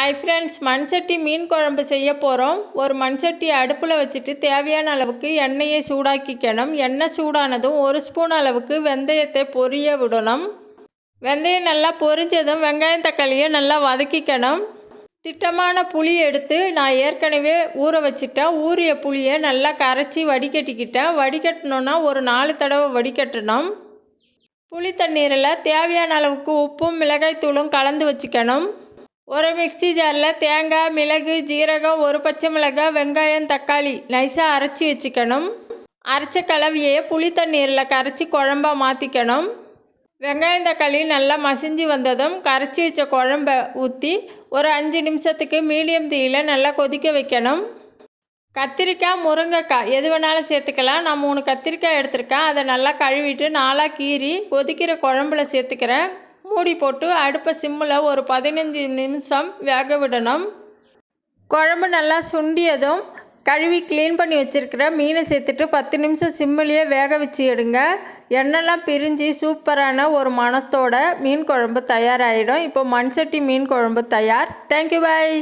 Hi friends மண்சட்டி மீன் குழம்பு செய்ய போகிறோம் ஒரு மண்சட்டி அடுப்பில் வச்சுட்டு தேவையான அளவுக்கு எண்ணெயை சூடாக்கிக்கணும். எண்ணெய் சூடானதும் ஒரு ஸ்பூன் அளவுக்கு வெந்தயத்தை பொரிய விடணும். வெந்தயம் நல்லா பொரிஞ்சதும் வெங்காயம் தக்காளியை நல்லா வதக்கிக்கணும். திட்டமான புளி எடுத்து நான் ஏற்கனவே ஊற வச்சுட்டேன். ஊறிய புளியை நல்லா கரைச்சி வடிகட்டிக்கிட்டேன். வடிகட்டினோன்னா ஒரு நாலு தடவை வடிகட்டணும். புளி தண்ணீரில் தேவையான அளவுக்கு உப்பும் மிளகாய்த்தூளும் கலந்து வச்சுக்கணும். ஒரு மிக்ஸி ஜாரில் தேங்காய் மிளகு ஜீரகம் ஒரு பச்சை மிளகாய் வெங்காயம் தக்காளி நைஸாக அரைச்சி வச்சுக்கணும். அரைச்ச கலவையை புளி தண்ணீரில் கரைச்சி குழம்பா மாற்றிக்கணும் வெங்காயம் தக்காளி நல்லா மசிஞ்சு வந்ததும் கரைச்சி வச்ச குழம்ப ஊற்றி ஒரு அஞ்சு நிமிஷத்துக்கு மீடியம் தீயில் நல்லா கொதிக்க வைக்கணும். கத்திரிக்காய் முருங்கைக்காய் எது வேணாலும் சேர்த்துக்கலாம். நான் மூணு கத்திரிக்காய் எடுத்திருக்கேன். அதை நல்லா கழுவிட்டு நாளாக கீறி கொதிக்கிற குழம்புல சேர்த்துக்கிறேன். மூடி போட்டு அடுப்பை சிம்மில் ஒரு பதினஞ்சு நிமிஷம் வேக விடணும். குழம்பு நல்லா சுண்டியதும் கழுவி க்ளீன் பண்ணி வச்சுருக்கிற மீனை சேர்த்துட்டு பத்து நிமிஷம் சிம்மிலேயே வேக வச்சு எடுங்க. எண்ணெய்லாம் பிரிஞ்சு சூப்பரான ஒரு மணத்தோட மீன் குழம்பு தயாராகிடும் இப்போ மண்சட்டி மீன் குழம்பு தயார். Thank you bye